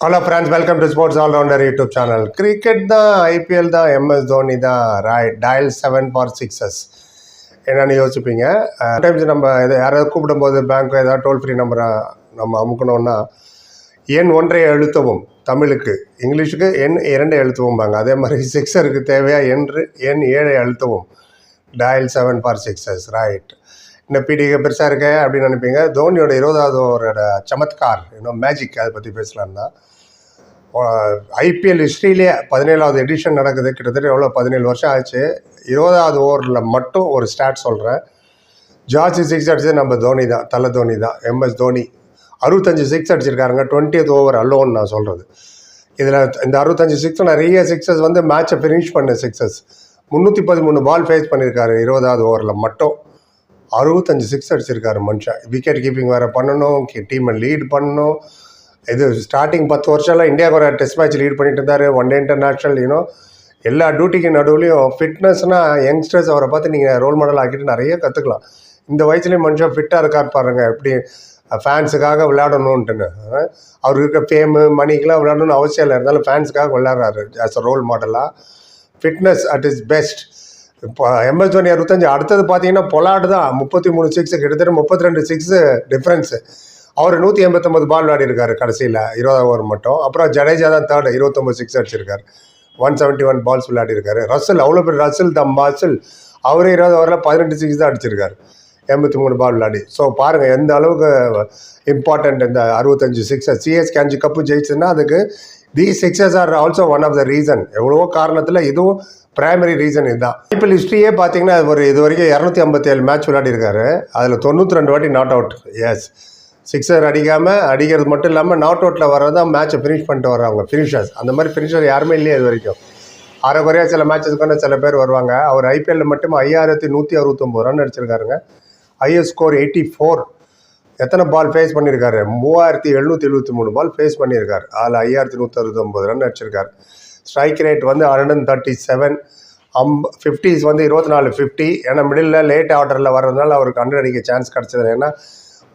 Hello friends welcome to sports allrounder YouTube channel cricket தான் IPL தான் MS Dhoni தான் ராய் டயல் செவன் ஃபார் சிக்ஸஸ் என்னென்னு யோசிப்பீங்க. டைம்ஸ் நம்ம இது யாராவது கூப்பிடும்போது பேங்க் ஏதாவது டோல் ஃப்ரீ நம்பரை நம்ம அமுக்கணும்னா எண் ஒன்றை எழுத்தவும் தமிழுக்கு இங்கிலீஷுக்கு எண் இரண்டை எழுத்துவோம்பாங்க அதே மாதிரி சிக்ஸருக்கு தேவையாக என்று எண் ஏழை அழுத்தவும் dial seven for sixes right இந்த பீடிகை பெருசாக இருக்கே அப்படின்னு நினைப்பீங்க. தோனியோட இருபதாவது ஓவரோட சமத்கார் இன்னும் மேஜிக் அதை பற்றி பேசலாம் தான் ஐபிஎல் ஹிஸ்ட்ரியிலே பதினேழாவது எடிஷன் நடக்குது. கிட்டத்தட்ட எவ்வளோ பதினேழு வருஷம் ஆச்சு. இருபதாவது ஓவரில் மட்டும் ஒரு ஸ்டாட் சொல்கிறேன் ஜார்ஜ் சிக்ஸ் அடிச்சது நம்ம தோனி தான் தலை தோனி தான். எம்எஸ் தோனி அறுபத்தஞ்சு சிக்ஸ் அடிச்சிருக்காருங்க. டுவெண்ட்டியத் ஓவர் அல்லோன்னு நான் சொல்கிறது இதில் இந்த அறுபத்தஞ்சு சிக்ஸ் நிறைய சிக்ஸஸ் வந்து மேட்சை ஃபினிஷ் பண்ண சிக்ஸஸ் முந்நூற்றி பதிமூணு பால் ஃபேஸ் பண்ணியிருக்காரு இருபதாவது ஓவரில் மட்டும். அறுபத்தஞ்சு சிக்ஸ் அடிச்சிருக்காரு மனுஷன். விக்கெட் கீப்பிங் வேறு பண்ணணும் டீமை லீட் பண்ணணும். இது ஸ்டார்டிங் பத்து வருஷம்லாம் இந்தியாவுக்கு ஒரு டெஸ்ட் மேட்ச் லீட் பண்ணிட்டு இருந்தார். ஒன் டே இன்டர்நேஷ்னல் யூனோ எல்லா டியூட்டிக்கு நடுவுலையும் ஃபிட்னஸ்னால் யங்ஸ்டர்ஸ் அவரை பார்த்து நீங்கள் ரோல் மாடல் ஆக்கிட்டு நிறைய கற்றுக்கலாம் இந்த வயசுலேயும் மனுஷன் ஃபிட்டாக இருக்கார் பாருங்க. எப்படி ஃபேன்ஸுக்காக விளையாடணுன்ட்டுன்னு அவர் அவருக்கு இருக்க ஃபேமு மணிக்கெலாம் விளையாடணும்னு அவசியம் இல்லை. இருந்தாலும் ஃபேன்ஸுக்காக விளையாடுறாரு. ஆஸ் அ ரோல் மாடலாக ஃபிட்னஸ் அட் இஸ் பெஸ்ட் இப்போ எம்எஸ் தோனி அறுபத்தஞ்சு அடுத்தது பார்த்தீங்கன்னா பொலாடு தான் முப்பத்தி மூணு சிக்ஸு கிட்டத்தட்ட முப்பத்தி ரெண்டு சிக்ஸு டிஃப்ரென்ஸு அவர் நூற்றி எண்பத்தொம்பது பால் விளையாடிருக்காரு கடைசியில் இருபதாம் ஓவர் மட்டும். அப்புறம் ஜடேஜா தான் தேர்டு இருபத்தொம்பது சிக்ஸ் அடிச்சிருக்காரு. ஒன் செவன்ட்டி ஒன் பால்ஸ் விளையாடிருக்காரு ரசல் அவ்வளோ பேர் ரசல் தம் பாசல் அவரே இருபது ஓவரில் பதினெட்டு சிக்ஸ் தான் அடிச்சிருக்காரு. எண்பத்தி மூணு பால் விளையாடி. ஸோ பாருங்கள் எந்த அளவுக்கு இம்பார்ட்டண்ட் இந்த அறுபத்தஞ்சு சிக்ஸை சிஎஸ்கே அஞ்சு கப்பு ஜெயிச்சுன்னா அதுக்கு the sixes are also one of the reason எவ்வளவோ காரணத்தில் இதுவும் பிரைமரி ரீசன் இதுதான். ஐபிஎல் ஹிஸ்ட்ரியே பார்த்தீங்கன்னா ஒரு இது வரைக்கும் இரநூத்தி ஐம்பத்தி ஏழு மேட்ச் விளையாடிருக்காரு. அதில் தொண்ணூற்றி ரெண்டு வாட்டி நாட் அவுட் எஸ் சிக்ஸர் அடிக்காமல் அடிக்கிறது மட்டும் இல்லாமல் நாட் அவுட்டில் வர்றது தான் மேட்ச்சை ஃபினிஷ் பண்ணிட்டு வர்றவங்க ஃபினிஷர்ஸ் அந்த மாதிரி ஃபினிஷர் யாருமே இல்லையே இது வரைக்கும். அரை குறையாக சில மேட்சஸ்க்கு சில பேர் வருவாங்க. அவர் ஐபிஎல்லில் மட்டும் ஐயாயிரத்தி நூற்றி அறுபத்தொம்போது ரன் அடிச்சிருக்காருங்க. ஹையஸ்ட் ஸ்கோர் எயிட்டி ஃபோர் எத்தனை பால் ஃபேஸ் பண்ணியிருக்காரு மூவாயிரத்தி எழுநூற்றி எழுபத்தி மூணு பால் ஃபேஸ் பண்ணியிருக்காரு அதில் ஐயாயிரத்தி நூற்றி அறுபத்தொம்போது ரன் அடிச்சிருக்காரு. ஸ்ட்ரைக் ரேட் வந்து hundred thirty seven um fifties வந்து இருபத்தி நாலு ஃபிஃப்டி ஏன்னா மிடில் லேட் ஆர்டரில் வர்றதுனால அவருக்கு ஹண்ட்ரட் அடிக்க சான்ஸ் கிடச்சது ஏன்னா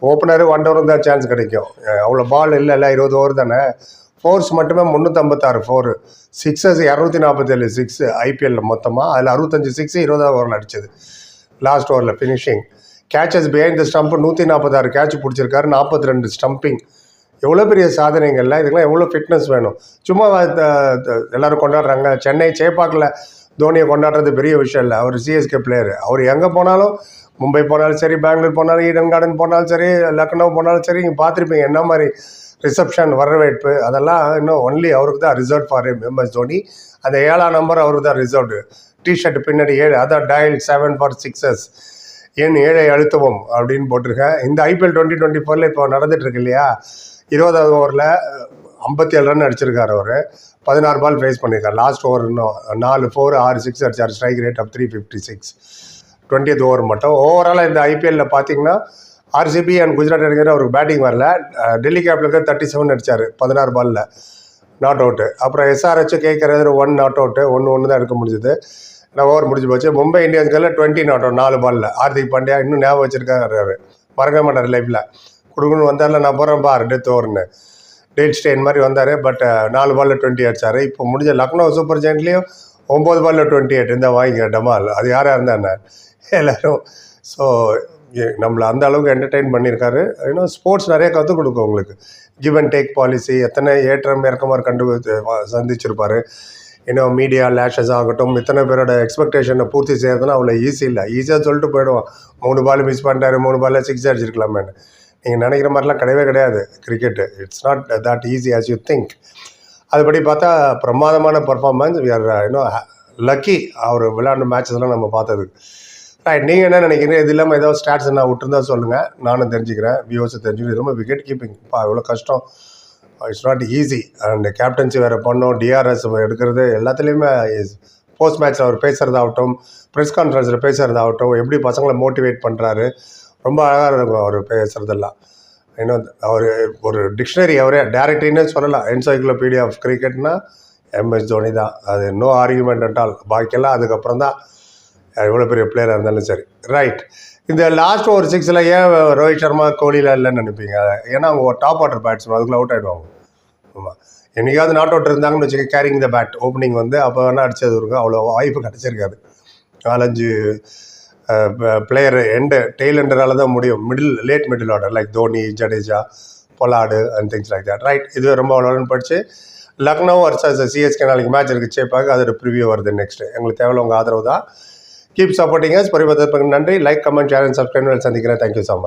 ஓப்பனரு ஒன் ஓவர் தான் சான்ஸ் கிடைக்கும். அவ்வளோ பால் இல்லைல்ல இருபது ஓவர் தானே? ஃபோர்ஸ் மட்டுமே முந்நூற்றம்பத்தாறு ஃபோரு சிக்ஸஸ் இரநூத்தி நாற்பத்தேழு சிக்ஸ் ஐபிஎல்லில் மொத்தமாக அதில் அறுபத்தஞ்சு சிக்ஸ் இருபதாவது ஓவரில் அடிச்சது. லாஸ்ட் ஓவரில் finishing catches behind the stump நூற்றி நாற்பத்தாறு கேட்ச் பிடிச்சிருக்காரு நாற்பத்தி ரெண்டு ஸ்டம்பிங் எவ்வளோ பெரிய சாதனைகள்லாம் இதுக்கெல்லாம் எவ்வளோ ஃபிட்னஸ் வேணும்? சும்மா எல்லோரும் த- எல்லாரும் கொண்டாடுறாங்க. சென்னை சேப்பாக்கில் தோனியை கொண்டாடுறது பெரிய விஷயம் இல்லை. அவர் சிஎஸ்கே பிளேயர் அவர் எங்கே போனாலும் மும்பை போனாலும் சரி பெங்களூர் போனாலும் ஈடன் கார்டன் போனாலும் சரி லக்னோ போனாலும் சரி நீங்கள் பார்த்துருப்பீங்க என்ன மாதிரி ரிசப்ஷன் வரவேற்பு அதெல்லாம் இன்னும் ஒன்லி அவருக்கு தான் ரிசர்வ் ஃபார் எம்எஸ் தோனி. அந்த ஏழாம் நம்பர் அவருக்கு தான் ரிசர்வ்டு டிஷர்ட் பின்னாடி ஏழு அதான் டயல் செவன் ஃபார் சிக்ஸஸ் என் ஏழை அழுத்தவும் அப்படின்னு போட்டிருக்கேன். இந்த ஐபிஎல் டுவெண்ட்டி டுவெண்ட்டி ஃபோரில் இப்போ நடந்துகிட்ருக்கு இல்லையா? இருபதாவது ஓவரில் ஐம்பத்தி ஏழு ரன் அடிச்சிருக்கார் அவர். பதினாறு பால் ஃபேஸ் பண்ணியிருக்கார். லாஸ்ட் ஓவர் இன்னும் நாலு ஃபோர் ஆறு சிக்ஸ் அடிச்சார். Strike rate of three fifty six twentieth over மட்டும் ஓவராலாக இந்த ஐபிஎல்லில் பார்த்தீங்கன்னா ஆர்சிபி அண்ட் குஜராத் அடிக்கிற அவருக்கு பேட்டிங் வரல. டெல்லி கேபிட்டலுக்கு தேர்ட்டி செவன் அடிச்சார் பதினாறு பாலில் நாட் அவுட்டு அப்புறம் எஸ்ஆர்ஹெச் கேட்குறது ஒன் நாட் அவுட்டு ஒன்று ஒன்று தான் எடுக்க முடிஞ்சது. நான் ஓவர் முடிஞ்சு போச்சு. மும்பை இந்தியன்ஸ்களில் டுவெண்ட்டி நாட் அவுட் நாலு பாலில் ஹார்திக் பாண்டியா இன்னும் ஞாபகம் வச்சிருக்காரு மறக்க மாட்டார் லைஃப்பில் கொடுக்கணும் வந்தார்ல நான் போகிறேன் பார் டெத் ஓவர்னு டேட் ஸ்டேன் மாதிரி வந்தார். பட் uh, நாலு பாலில் டுவெண்ட்டி அடிச்சார் இப்போ முடிஞ்ச லக்னோ சூப்பர் ஜெயின்ட்லேயும் ஒம்பது பாலில் டுவெண்ட்டி எயிட் இருந்தால் வாங்கிக்க டமால். அது யாராக இருந்தா எல்லோரும். ஸோ நம்மளை அந்த அளவுக்கு என்டர்டெயின் பண்ணியிருக்காரு இன்னும் ஸ்போர்ட்ஸ் நிறைய கற்றுக் கொடுக்கும் உங்களுக்கு. கிவ் அண்ட் டேக் பாலிசி எத்தனை ஏற்றம் இறக்கமாக கண்டு சந்திச்சிருப்பார். இன்னும் மீடியா லேஷஸ் ஆகட்டும் இத்தனை பேரோட எக்ஸ்பெக்டேஷனை பூர்த்தி செய்யறதுனா அவ்வளோ ஈஸி இல்லை. ஈஸியாக சொல்லிட்டு போயிடுவோம் மூணு பால் மிஸ் பண்ணிட்டாரு மூணு பாலில் சிக்ஸ் அடிச்சிருக்கலாமேன்னு. நீங்கள் நினைக்கிற மாதிரிலாம் கிடையவே கிடையாது cricket it's not that easy as you think அதுபடி பார்த்தா பிரமாதமான பர்ஃபார்மன்ஸ் வி ஆர் இன்னும் லக்கி அவர் விளையாண்ட மேட்சஸ்லாம் நம்ம பார்த்ததுக்கு ரைட் நீங்கள் என்ன நினைக்கிறீங்க? இது இல்லாமல் ஏதாவது ஸ்டாட்ஸ் நான் விட்டுருந்தா சொல்லுங்கள் நானும் தெரிஞ்சுக்கிறேன். வியூஸை தெரிஞ்சுக்கிறேன் ரொம்ப விக்கெட் கீப்பிங் பா இவ்வளோ கஷ்டம். It's not easy and captaincy வேறு பண்ணோம். டிஆர்எஸ் எடுக்கிறது எல்லாத்துலேயுமே போஸ்ட் மேட்ச்சில் அவர் பேசுகிறதாகட்டும் ப்ரெஸ் கான்ஃபரன்ஸில் பேசுகிறதாகட்டும் எப்படி பசங்களை மோட்டிவேட் பண்ணுறாரு ரொம்ப அழகாக இருக்கும் அவர் பேசுகிறதெல்லாம் இன்னும் அவர் ஒரு டிக்ஷனரி அவரே டேரக்டரின்னு சொல்லலாம். என்சைக்ளோபீடியா ஆஃப் கிரிக்கெட்னா எம்எஸ் தோனி தான். அது நோ ஆர்குமெண்ட் அட் பாக்கியெல்லாம் அதுக்கப்புறம் தான் எவ்வளோ பெரிய பிளேயராக இருந்தாலும் சரி. ரைட் இந்த லாஸ்ட் ஒரு சிக்ஸில் ஏன் ரோஹித் சர்மா கோலியில் இல்லைன்னு நினைப்பீங்க? ஏன்னா அவங்க டாப் ஆர்டர் பேட்ஸ்மேன் அதுக்குள்ளே அவுட் ஆகிடுவாங்க ஆமாம் என்றைக்காவது நாட் அவுட் இருந்தாங்கன்னு வச்சுக்க கேரிங் த பேட் ஓப்பனிங் வந்து அப்போ வேணால் அடித்தது இருக்கும். அவ்வளோ வாய்ப்பு கிடச்சிருக்காது. நாலஞ்சு பிளேயர் எண்டு டெய்ல் எண்டரால் தான் முடியும். Middle late middle order like Dhoni Jadeja Pollard and things like that right இது ரொம்ப அவ்வளோன்னு படிச்சு லக்னோ வர்சஸ் சிஎஸ்கே நாளைக்கு மேட்ச் இருக்குது சேப்பாக அதோட ப்ரிவியூ வருது நெக்ஸ்ட்டு எங்களுக்கு தேவையில்ல உங்கள் ஆதரவு தான். கீப் சப்போர்ட்டிங் பரிபத்திற்கு நன்றி. Like comment share and subscribe சந்திக்கிறேன். Thank you so much